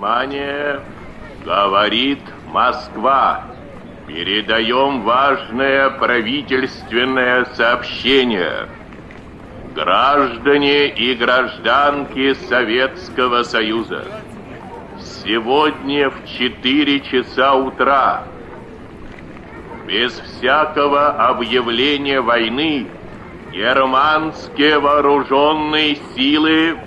Внимание! Говорит Москва. Передаем важное правительственное сообщение. Граждане и гражданки Советского Союза. Сегодня в 4 часа утра без всякого объявления войны германские вооруженные силы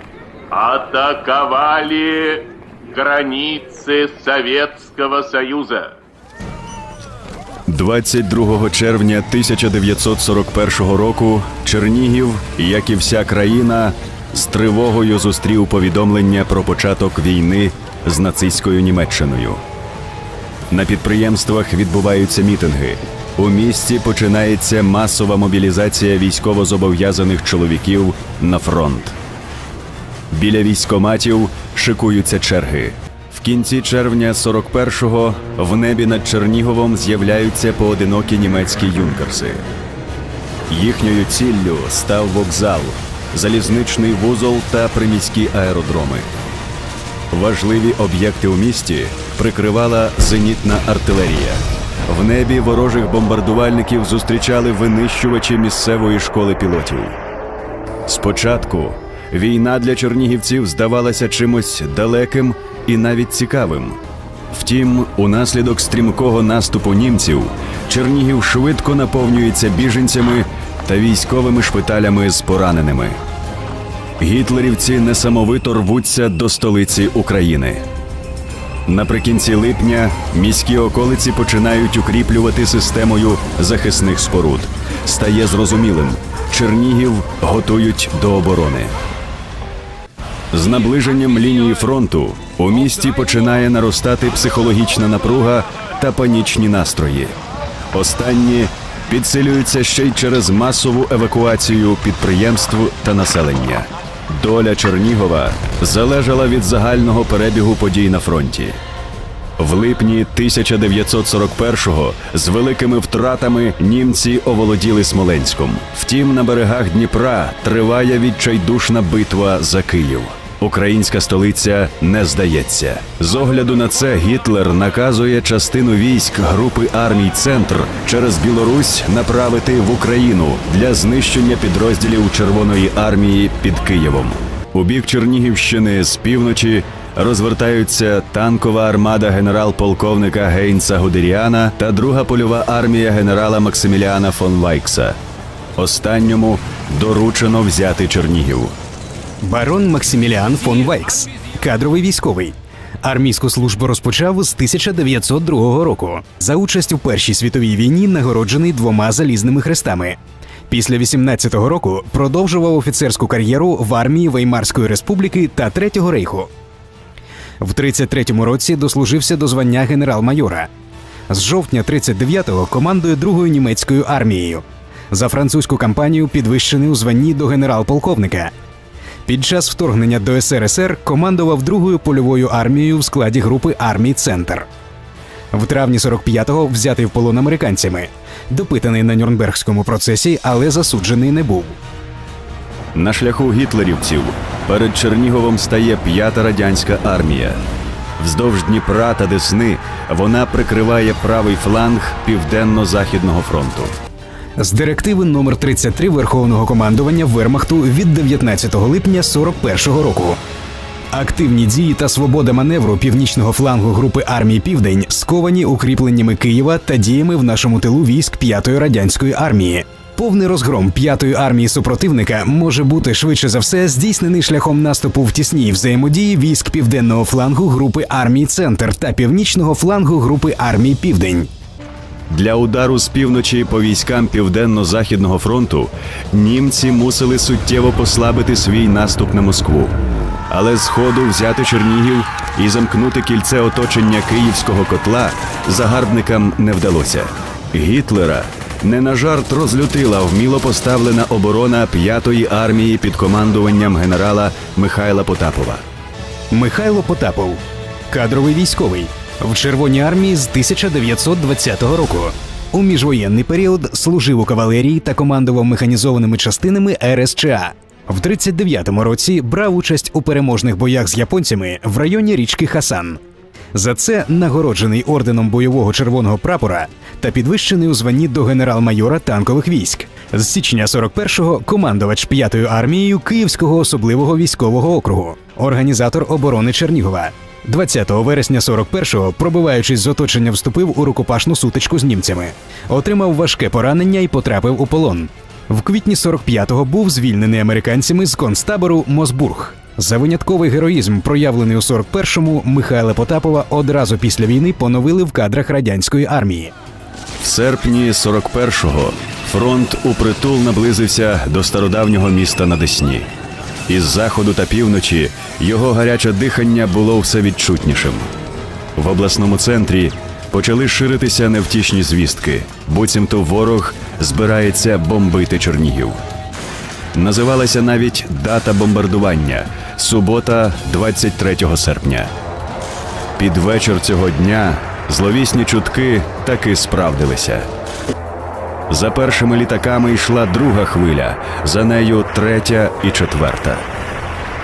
атаковали границы Советского Союза. 22 червня 1941 року Чернігів, як і вся країна, з тривогою зустрів повідомлення про початок війни з нацистською Німеччиною. На підприємствах відбуваються мітинги. У місті починається масова мобілізація військовозобов'язаних чоловіків на фронт. Біля військоматів шикуються черги. В кінці червня 41-го в небі над Черніговом з'являються поодинокі німецькі юнкерси. Їхньою ціллю став вокзал, залізничний вузол та приміські аеродроми. Важливі об'єкти у місті прикривала зенітна артилерія. В небі ворожих бомбардувальників зустрічали винищувачі місцевої школи пілотів. Спочатку війна для чернігівців здавалася чимось далеким і навіть цікавим. Втім, унаслідок стрімкого наступу німців Чернігів швидко наповнюється біженцями та військовими шпиталями з пораненими. Гітлерівці несамовито рвуться до столиці України. Наприкінці липня міські околиці починають укріплювати системою захисних споруд. Стає зрозумілим, Чернігів готують до оборони. З наближенням лінії фронту у місті починає наростати психологічна напруга та панічні настрої. Останні підсилюються ще й через масову евакуацію підприємств та населення. Доля Чернігова залежала від загального перебігу подій на фронті. В липні 1941-го з великими втратами німці оволоділи Смоленськом. Втім, на берегах Дніпра триває відчайдушна битва за Київ. Українська столиця не здається. З огляду на це Гітлер наказує частину військ групи армій Центр через Білорусь направити в Україну для знищення підрозділів Червоної армії під Києвом. У бік Чернігівщини з півночі розвертаються танкова армада генерал-полковника Гейнса Гудеріана та друга польова армія генерала Максиміліана фон Вайкса. Останньому доручено взяти Чернігів. Барон Максиміліан фон Вайкс, кадровий військовий. Армійську службу розпочав з 1902 року. За участь у Першій світовій війні нагороджений двома залізними хрестами. Після 18-го року продовжував офіцерську кар'єру в армії Веймарської республіки та Третього рейху. В 33-му році дослужився до звання генерал-майора. З жовтня 39-го командує другою німецькою армією. За французьку кампанію підвищений у званні до генерал-полковника. Під час вторгнення до СРСР командував другою польовою армією в складі групи армій Центр. В травні 45-го взятий в полон американцями, допитаний на Нюрнбергському процесі, але засуджений не був. На шляху гітлерівців перед Черніговом стає п'ята радянська армія. Вздовж Дніпра та Десни вона прикриває правий фланг Південно-Західного фронту. З директиви номер 33 Верховного командування Вермахту від 19 липня 41-го року. Активні дії та свобода маневру північного флангу групи армії Південь сковані укріпленнями Києва та діями в нашому тилу військ 5-ї радянської армії. Повний розгром 5-ї армії супротивника може бути швидше за все здійснений шляхом наступу в тісній взаємодії військ південного флангу групи армії Центр та північного флангу групи армії Південь. Для удару з півночі по військам Південно-Західного фронту німці мусили суттєво послабити свій наступ на Москву. Але з ходу взяти Чернігів і замкнути кільце оточення київського котла загарбникам не вдалося. Гітлера не на жарт розлютила вміло поставлена оборона п'ятої армії під командуванням генерала Михайла Потапова. Михайло Потапов, кадровий військовий в Червоній армії з 1920 року. У міжвоєнний період служив у кавалерії та командував механізованими частинами РСЧА. В 39-му році брав участь у переможних боях з японцями в районі річки Хасан. За це нагороджений орденом бойового червоного прапора та підвищений у званні до генерал-майора танкових військ. З січня 41-го командувач 5-ю армією Київського особливого військового округу, організатор оборони Чернігова. 20 вересня 41-го, пробиваючись з оточення, вступив у рукопашну сутичку з німцями, отримав важке поранення і потрапив у полон. В квітні 45-го був звільнений американцями з концтабору Мосбург. За винятковий героїзм, проявлений у 41-му, Михайла Потапова одразу після війни поновили в кадрах радянської армії. В серпні 41-го фронт упритул наблизився до стародавнього міста на Десні. Із заходу та півночі його гаряче дихання було все відчутнішим. В обласному центрі почали ширитися невтішні звістки, буцімто ворог збирається бомбити Чернігів. Називалася навіть дата бомбардування субота, 23 серпня. Під вечір цього дня зловісні чутки таки справдилися. За першими літаками йшла друга хвиля, за нею третя і четверта.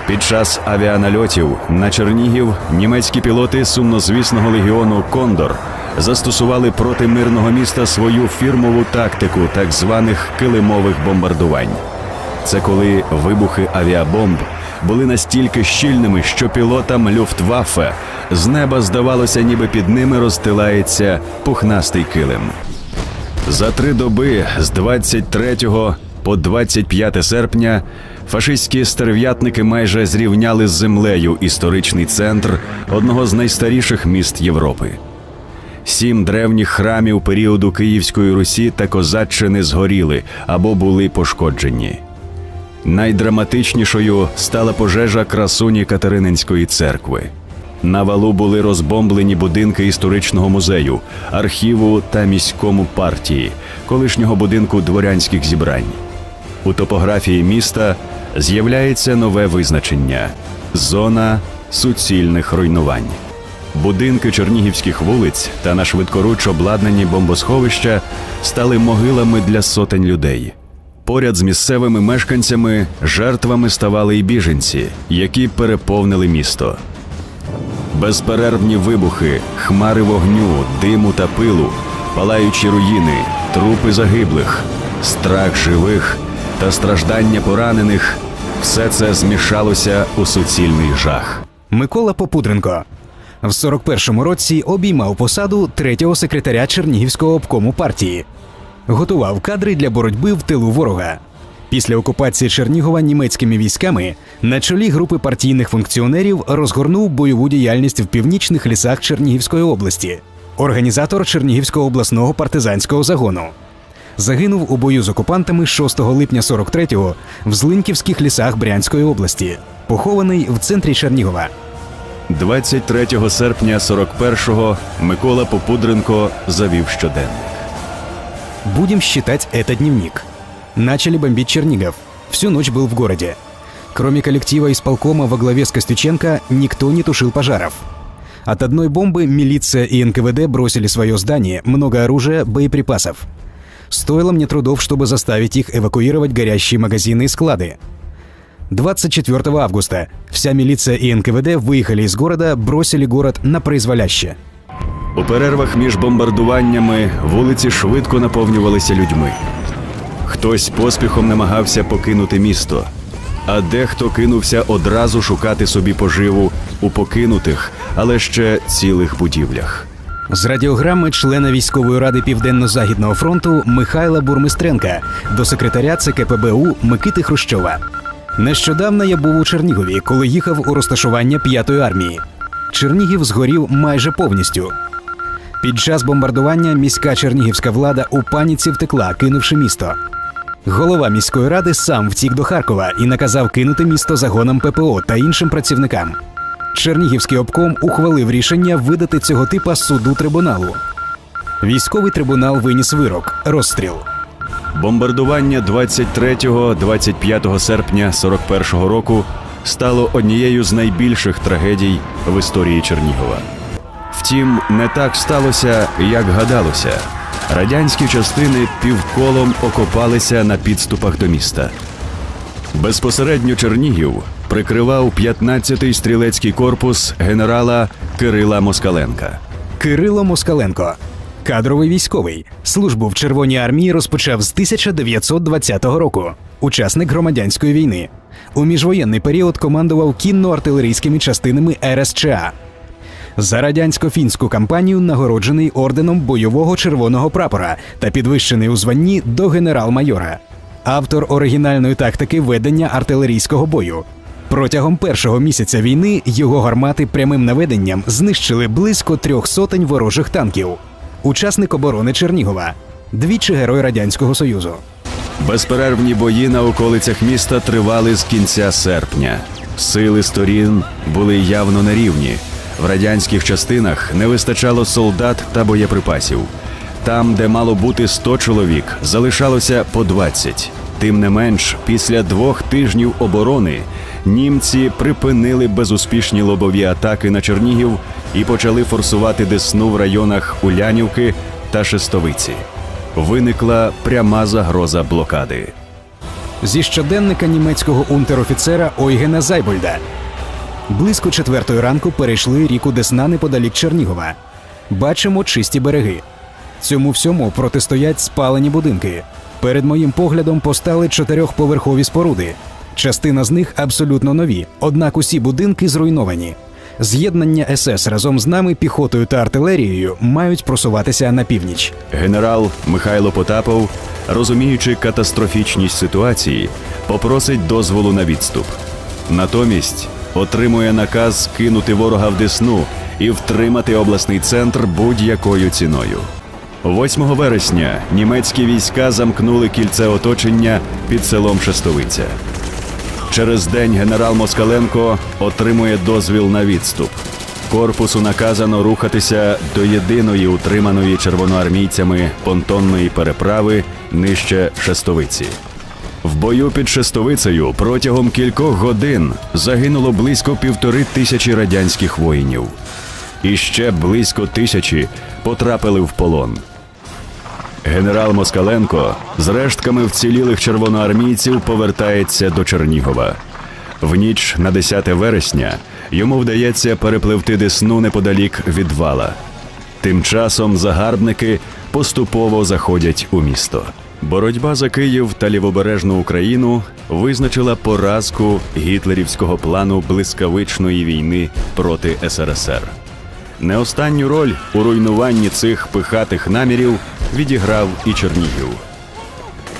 Під час авіанальотів на Чернігів німецькі пілоти сумнозвісного легіону Кондор застосували проти мирного міста свою фірмову тактику так званих килимових бомбардувань. Це коли вибухи авіабомб були настільки щільними, що пілотам Люфтваффе з неба здавалося, ніби під ними розстилається пухнастий килим. За три доби з 23 по 25 серпня фашистські стерв'ятники майже зрівняли з землею історичний центр одного з найстаріших міст Європи. Сім древніх храмів періоду Київської Русі та Козаччини згоріли або були пошкоджені. Найдраматичнішою стала пожежа красуні Катерининської церкви. На валу були розбомблені будинки історичного музею, архіву та міському партії, колишнього будинку дворянських зібрань. У топографії міста з'являється нове визначення зона суцільних руйнувань. Будинки чернігівських вулиць та на швидкоруч обладнані бомбосховища стали могилами для сотень людей. Поряд з місцевими мешканцями жертвами ставали й біженці, які переповнили місто. Безперервні вибухи, хмари вогню, диму та пилу, палаючі руїни, трупи загиблих, страх живих та страждання поранених все це змішалося у суцільний жах. Микола Попудренко в 41-му році обіймав посаду третього секретаря Чернігівського обкому партії, готував кадри для боротьби в тилу ворога. Після окупації Чернігова німецькими військами на чолі групи партійних функціонерів розгорнув бойову діяльність в північних лісах Чернігівської області, організатор Чернігівського обласного партизанського загону. Загинув у бою з окупантами 6 липня 43-го в Злинківських лісах Брянської області, похований в центрі Чернігова. 23 серпня 41-го Микола Попудренко завів щоденник. Будем считать это дневник. Начали бомбить Чернигов. Всю ночь был в городе. Кроме коллектива исполкома во главе с Костюченко, никто не тушил пожаров. От одной бомбы милиция и НКВД бросили свое здание, много оружия, боеприпасов. Стоило мне трудов, чтобы заставить их эвакуировать горящие магазины и склады. 24 августа вся милиция и НКВД выехали из города, бросили город на произволяще. У перервах між бомбардуваннями вулиці швидко наповнювалися людьми. Хтось поспіхом намагався покинути місто, а дехто кинувся одразу шукати собі поживу у покинутих, але ще цілих будівлях. З радіограми члена військової ради Південно-Західного фронту Михайла Бурмистренка до секретаря ЦКПБУ Микити Хрущова. Нещодавно я був у Чернігові, коли їхав у розташування п'ятої армії. Чернігів згорів майже повністю. Під час бомбардування міська чернігівська влада у паніці втекла, кинувши місто. Голова міської ради сам втік до Харкова і наказав кинути місто загонам ППО та іншим працівникам. Чернігівський обком ухвалив рішення видати цього типа суду трибуналу. Військовий трибунал виніс вирок розстріл. Бомбардування 23-25 серпня 41-го року стало однією з найбільших трагедій в історії Чернігова. Втім, не так сталося, як гадалося. Радянські частини півколом окопалися на підступах до міста. Безпосередньо Чернігів прикривав 15-й стрілецький корпус генерала Кирила Москаленка. Кирило Москаленко. Кадровий військовий. Службу в Червоній армії розпочав з 1920 року. Учасник громадянської війни. У міжвоєнний період командував кінно-артилерійськими частинами РСЧА. За радянсько-фінську кампанію нагороджений орденом бойового червоного прапора та підвищений у званні до генерал-майора. Автор оригінальної тактики ведення артилерійського бою. Протягом першого місяця війни його гармати прямим наведенням знищили близько трьох сотень ворожих танків. Учасник оборони Чернігова, двічі герой Радянського Союзу. Безперервні бої на околицях міста тривали з кінця серпня. Сили сторін були явно на рівні. В радянських частинах не вистачало солдат та боєприпасів. Там, де мало бути 100 чоловік, залишалося по 20. Тим не менш, після двох тижнів оборони німці припинили безуспішні лобові атаки на Чернігів і почали форсувати Десну в районах Улянівки та Шестовиці. Виникла пряма загроза блокади. Зі щоденника німецького унтерофіцера Ойгена Зайбольда. Близько четвертої ранку перейшли ріку Десна неподалік Чернігова. Бачимо чисті береги. Цьому всьому протистоять спалені будинки. Перед моїм поглядом постали чотирьохповерхові споруди. Частина з них абсолютно нові, однак усі будинки зруйновані. З'єднання СС разом з нами, піхотою та артилерією, мають просуватися на північ. Генерал Михайло Потапов, розуміючи катастрофічність ситуації, попросить дозволу на відступ. Натомість отримує наказ кинути ворога в Десну і втримати обласний центр будь-якою ціною. 8 вересня німецькі війська замкнули кільце оточення під селом Шестовиця. Через день генерал Москаленко отримує дозвіл на відступ. Корпусу наказано рухатися до єдиної утриманої червоноармійцями понтонної переправи нижче Шестовиці. Бою під Шестовицею протягом кількох годин загинуло близько півтори тисячі радянських воїнів. І ще близько тисячі потрапили в полон. Генерал Москаленко з рештками вцілілих червоноармійців повертається до Чернігова. В ніч на 10 вересня йому вдається перепливти десну неподалік від вала. Тим часом загарбники поступово заходять у місто. Боротьба за Київ та лівобережну Україну визначила поразку гітлерівського плану блискавичної війни проти СРСР. Не останню роль у руйнуванні цих пихатих намірів відіграв і Чернігів.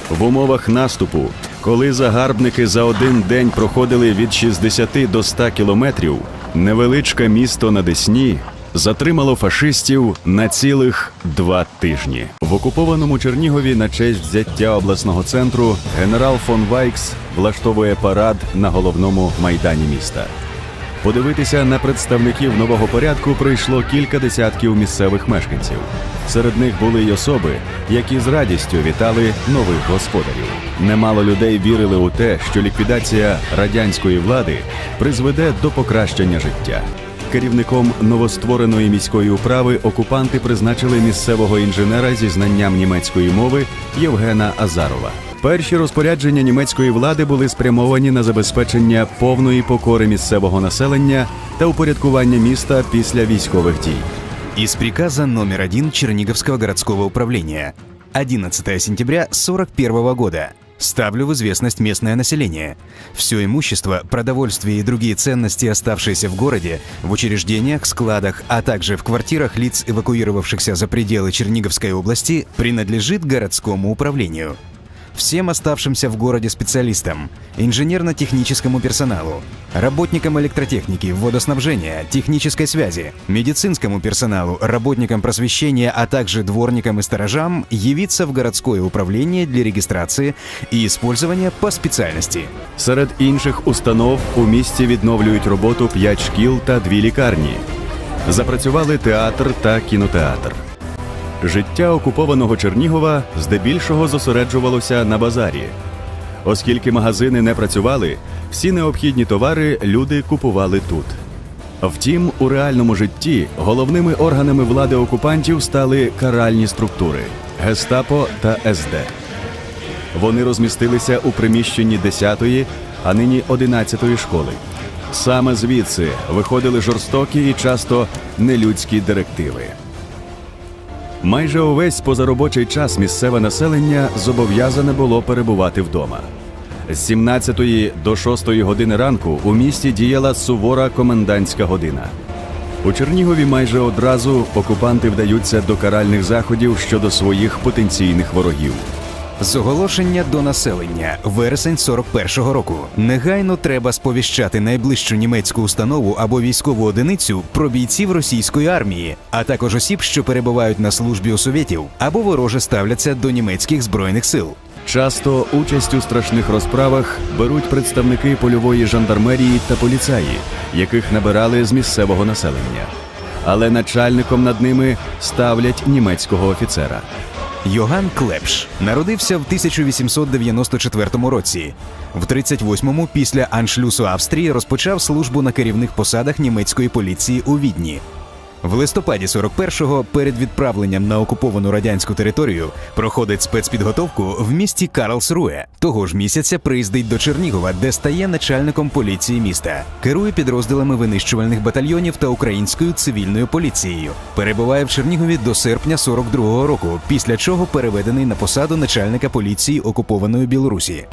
В умовах наступу, коли загарбники за один день проходили від 60 до 100 кілометрів, невеличке місто на Десні затримало фашистів на цілих два тижні. В окупованому Чернігові на честь взяття обласного центру генерал фон Вайкс влаштовує парад на головному майдані міста. Подивитися на представників нового порядку прийшло кілька десятків місцевих мешканців. Серед них були й особи, які з радістю вітали нових господарів. Немало людей вірили у те, що ліквідація радянської влади призведе до покращення життя. Керівником новоствореної міської управи окупанти призначили місцевого інженера зі знанням німецької мови Євгена Азарова. Перші розпорядження німецької влади були спрямовані на забезпечення повної покори місцевого населення та упорядкування міста після військових дій. Из приказа номер один Черниговского городского управления 11 сентября 41 года. Ставлю в известность местное население. Все имущество, продовольствие и другие ценности, оставшиеся в городе, в учреждениях, складах, а также в квартирах лиц, эвакуировавшихся за пределы Черниговской области, принадлежит городскому управлению. Всем оставшимся в городе специалистам, инженерно-техническому персоналу, работникам электротехники, водоснабжения, технической связи, медицинскому персоналу, работникам просвещения, а также дворникам и сторожам явиться в городское управление для регистрации и использования по специальности. Серед інших установ у місті відновлюють роботу п'ять шкіл та дві лікарні. Запрацювали театр та кінотеатр. Життя окупованого Чернігова здебільшого зосереджувалося на базарі. Оскільки магазини не працювали, всі необхідні товари люди купували тут. Втім, у реальному житті головними органами влади окупантів стали каральні структури Гестапо та СД. Вони розмістилися у приміщенні 10-ї, а нині 11-ї школи. Саме звідси виходили жорстокі і часто нелюдські директиви. Майже увесь позаробочий час місцеве населення зобов'язане було перебувати вдома. З 17 до 6 години ранку у місті діяла сувора комендантська година. У Чернігові майже одразу окупанти вдаються до каральних заходів щодо своїх потенційних ворогів. З оголошення до населення вересень 41-го року негайно треба сповіщати найближчу німецьку установу або військову одиницю про бійців російської армії, а також осіб, що перебувають на службі у совєтів або вороже ставляться до німецьких збройних сил. Часто участь у страшних розправах беруть представники польової жандармерії та поліцаї, яких набирали з місцевого населення. Але начальником над ними ставлять німецького офіцера. Йоган Клепш народився в 1894 році. В 38-му після аншлюсу Австрії розпочав службу на керівних посадах німецької поліції у Відні. В листопаді 41-го перед відправленням на окуповану радянську територію проходить спецпідготовку в місті Карлсруе. Того ж місяця приїздить до Чернігова, де стає начальником поліції міста. Керує підрозділами винищувальних батальйонів та українською цивільною поліцією. Перебуває в Чернігові до серпня 42-го року, після чого переведений на посаду начальника поліції окупованої Білорусі.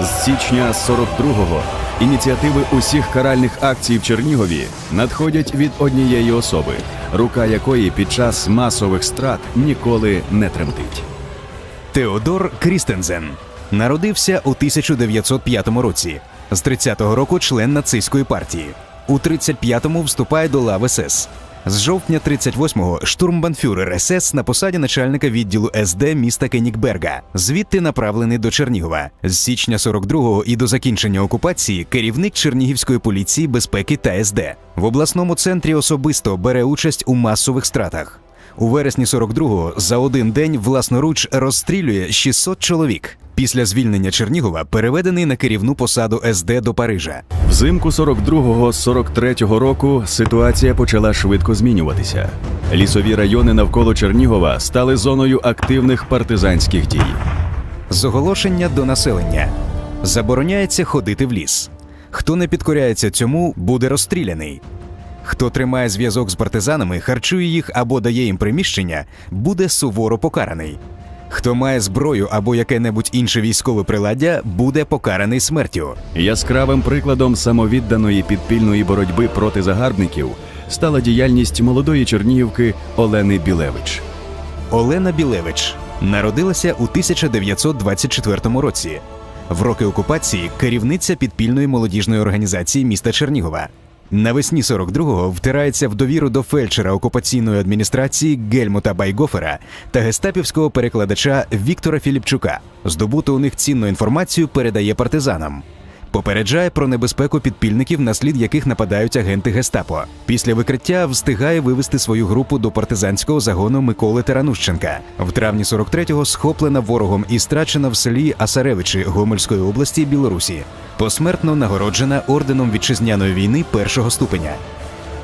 З січня 42-го ініціативи усіх каральних акцій в Чернігові надходять від однієї особи, рука якої під час масових страт ніколи не тремтить. Теодор Крістензен народився у 1905 році. З 30-го року член нацистської партії. У 35-му вступає до лав СС. З жовтня 38-го штурмбанфюрер СС на посаді начальника відділу СД міста Кенікберга, Звідти направлений до Чернігова. З січня 42-го і до закінчення окупації керівник Чернігівської поліції безпеки та СД. В обласному центрі особисто бере участь у масових стратах. У вересні 42-го за один день власноруч розстрілює 600 чоловік. Після звільнення Чернігова переведений на керівну посаду СД до Парижа. Взимку 42-43 року ситуація почала швидко змінюватися. Лісові райони навколо Чернігова стали зоною активних партизанських дій. З оголошення до населення забороняється ходити в ліс. Хто не підкоряється цьому, буде розстріляний. Хто тримає зв'язок з партизанами, харчує їх або дає їм приміщення, буде суворо покараний. Хто має зброю або яке-небудь інше військове приладдя, буде покараний смертю. Яскравим прикладом самовідданої підпільної боротьби проти загарбників стала діяльність молодої чернігівки Олени Білевич. Олена Білевич народилася у 1924 році. В роки окупації керівниця підпільної молодіжної організації міста Чернігова. Навесні 42-го втирається в довіру до фельдшера окупаційної адміністрації Гельмута Байгофера та гестапівського перекладача Віктора Філіпчука. Здобуту у них цінну інформацію передає партизанам. Попереджає про небезпеку підпільників, на слід яких нападають агенти гестапо. Після викриття встигає вивести свою групу до партизанського загону Миколи Таранущенка. В травні 43-го схоплена ворогом і страчена в селі Асаревичі Гомельської області Білорусі. Посмертно нагороджена орденом вітчизняної війни першого ступеня.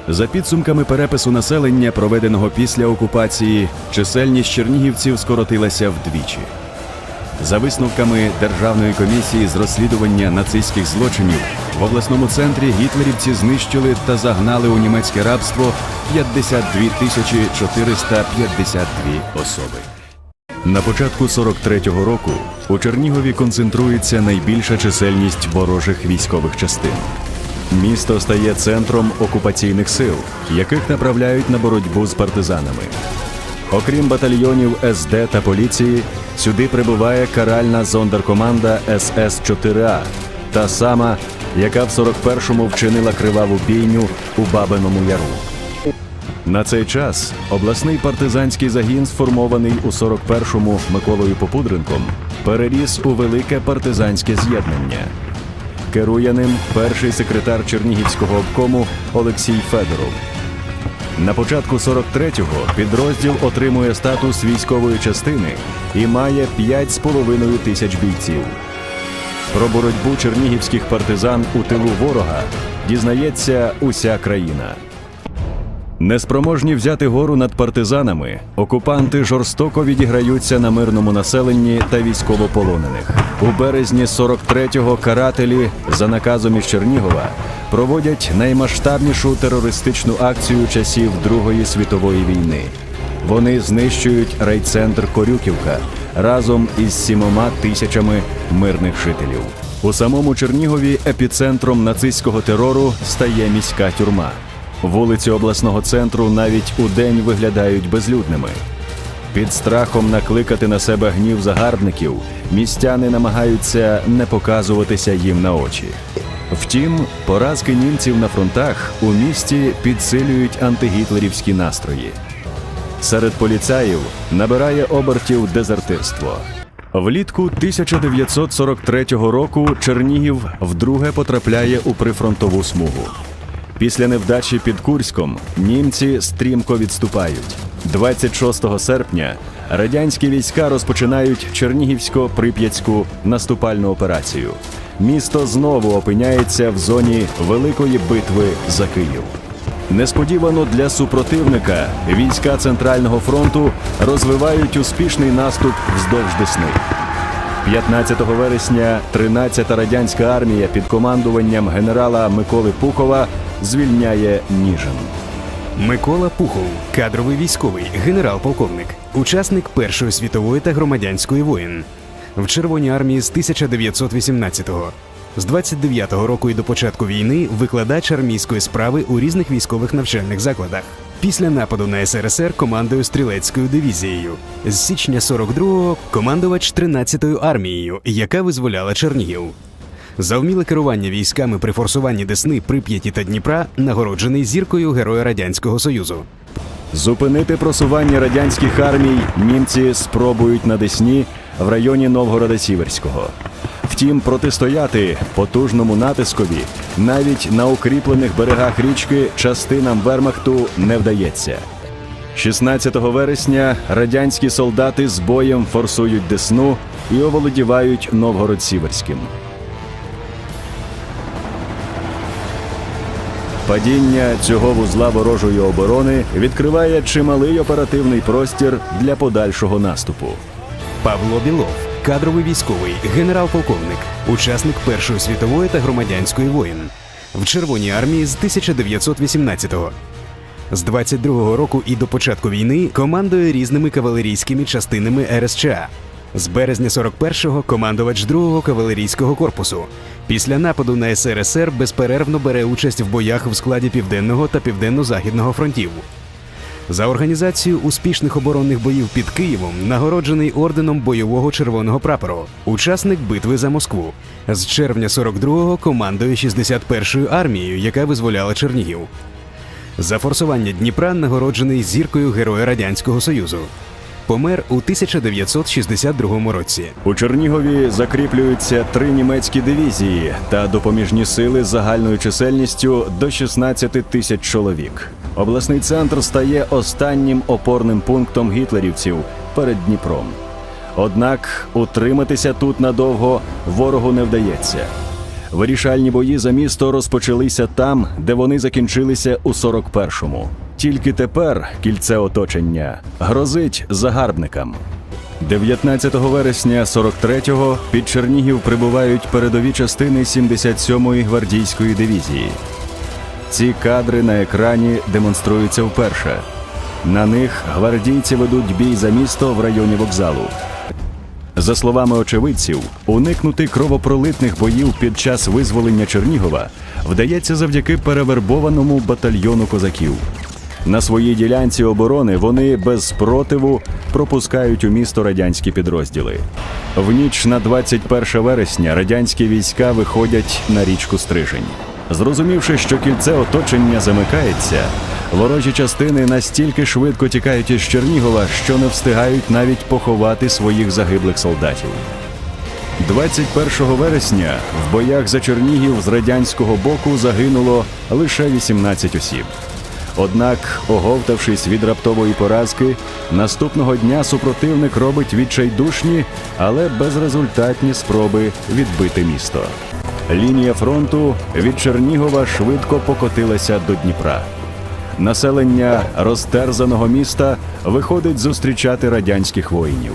За підсумками перепису населення, проведеного після окупації, чисельність чернігівців скоротилася вдвічі. За висновками Державної комісії з розслідування нацистських злочинів в обласному центрі гітлерівці знищили та загнали у німецьке рабство 52 тисячі 452 особи. На початку 43-го року у Чернігові концентрується найбільша чисельність ворожих військових частин. Місто стає центром окупаційних сил, яких направляють на боротьбу з партизанами. Окрім батальйонів СД та поліції, сюди прибуває каральна зондеркоманда СС-4А, та сама, яка в 41-му вчинила криваву бійню у Бабиному Яру. На цей час обласний партизанський загін, сформований у 41-му Миколою Попудренком, переріс у велике партизанське з'єднання. Керує ним перший секретар Чернігівського обкому Олексій Федоров. На початку 43-го підрозділ отримує статус військової частини і має 5,5 тисяч бійців. Про боротьбу чернігівських партизан у тилу ворога дізнається уся країна. Неспроможні взяти гору над партизанами, окупанти жорстоко відіграються на мирному населенні та військовополонених. У березні 43-го карателі за наказом із Чернігова проводять наймасштабнішу терористичну акцію часів Другої світової війни. Вони знищують райцентр Корюківка разом із сімома тисячами мирних жителів. У самому Чернігові епіцентром нацистського терору стає міська тюрма. Вулиці обласного центру навіть у день виглядають безлюдними. Під страхом накликати на себе гнів загарбників містяни намагаються не показуватися їм на очі. Втім, поразки німців на фронтах у місті підсилюють антигітлерівські настрої. Серед поліцаїв набирає обертів дезертирство. Влітку 1943 року Чернігів вдруге потрапляє у прифронтову смугу. Після невдачі під Курськом німці стрімко відступають. 26 серпня радянські війська розпочинають Чернігівсько-Прип'ятську наступальну операцію. Місто знову опиняється в зоні великої битви за Київ. Несподівано для супротивника війська Центрального фронту розвивають успішний наступ вздовж Десни. 15 вересня 13-та радянська армія під командуванням генерала Миколи Пухова звільняє Ніжин. Микола Пухов, кадровий військовий, генерал-полковник, учасник Першої світової та громадянської воєн. В Червоній армії з 1918-го. З 29-го року і до початку війни викладач армійської справи у різних військових навчальних закладах. Після нападу на СРСР командою стрілецькою дивізією. З січня 42-го командувач 13-ю армією, яка визволяла Чернігів. За вміле керування військами при форсуванні Десни, Прип'яті та Дніпра нагороджений зіркою Героя Радянського Союзу. Зупинити просування радянських армій німці спробують на Десні в районі Новгорода Сіверського. Втім, протистояти потужному натискові навіть на укріплених берегах річки частинам Вермахту не вдається. 16 вересня радянські солдати з боєм форсують Десну і оволодівають Новгород Сіверським. Падіння цього вузла ворожої оборони відкриває чималий оперативний простір для подальшого наступу. Павло Білов, кадровий військовий, генерал-полковник, учасник Першої світової та громадянської воєн. В Червоній армії з 1918-го. З 22-го року і до початку війни командує різними кавалерійськими частинами РСЧА. З березня 41-го командувач 2-го кавалерійського корпусу. Після нападу на СРСР безперервно бере участь в боях в складі Південного та Південно-Західного фронтів. За організацію успішних оборонних боїв під Києвом нагороджений орденом бойового червоного прапору, учасник битви за Москву. З червня 42-го командує 61-ю армією, яка визволяла Чернігів. За форсування Дніпра нагороджений зіркою Героя Радянського Союзу. Помер у 1962 році. У Чернігові закріплюються три німецькі дивізії та допоміжні сили загальною чисельністю до 16 тисяч чоловік. Обласний центр стає останнім опорним пунктом гітлерівців перед Дніпром. Однак утриматися тут надовго ворогу не вдається. Вирішальні бої за місто розпочалися там, де вони закінчилися у 41-му. Тільки тепер кільце оточення грозить загарбникам. 19 вересня 43-го під Чернігів прибувають передові частини 77-ї гвардійської дивізії. Ці кадри на екрані демонструються вперше. На них гвардійці ведуть бій за місто в районі вокзалу. За словами очевидців, уникнути кровопролитних боїв під час визволення Чернігова вдається завдяки перевербованому батальйону козаків. На своїй ділянці оборони вони без спротиву пропускають у місто радянські підрозділи. В ніч на 21 вересня радянські війська виходять на річку Стрижень. Зрозумівши, що кільце оточення замикається, ворожі частини настільки швидко тікають із Чернігова, що не встигають навіть поховати своїх загиблих солдатів. 21 вересня в боях за Чернігів з радянського боку загинуло лише 18 осіб. Однак, оговтавшись від раптової поразки, наступного дня супротивник робить відчайдушні, але безрезультатні спроби відбити місто. Лінія фронту від Чернігова швидко покотилася до Дніпра. Населення розтерзаного міста виходить зустрічати радянських воїнів.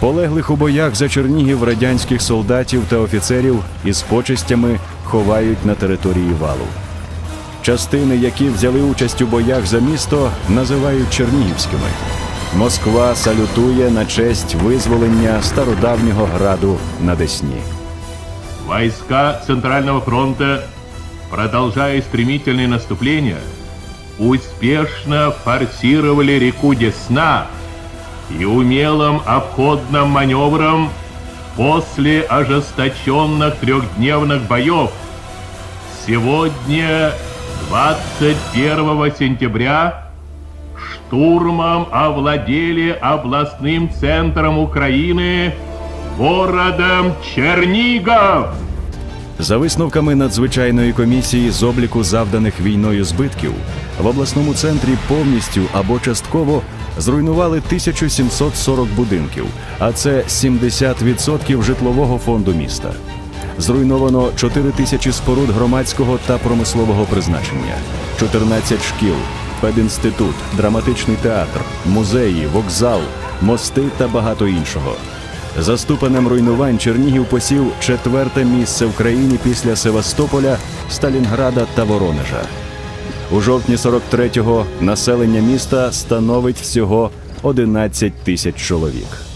Полеглих у боях за Чернігів радянських солдатів та офіцерів із почестями ховають на території валу. Частини, які взяли участь у боях за місто, називають чернігівськими. Москва салютує на честь визволення стародавнього граду на Десні. Войска Центрального фронта, продолжая стремительное наступление, успешно форсировали реку Десна и умелым обходным маневром после ожесточенных трехдневных боев сегодня, 21 сентября, штурмом овладели областным центром Украины городом Чернигов. За висновками надзвичайної комісії з обліку завданих війною збитків в обласному центрі повністю або частково зруйнували 1740 будинків, а це 70% житлового фонду міста. Зруйновано 4 тисячі споруд громадського та промислового призначення, 14 шкіл, пединститут, драматичний театр, музеї, вокзал, мости та багато іншого. За ступенем руйнувань Чернігів посів четверте місце в країні після Севастополя, Сталінграда та Воронежа. У жовтні 43-го населення міста становить всього 11 тисяч чоловік.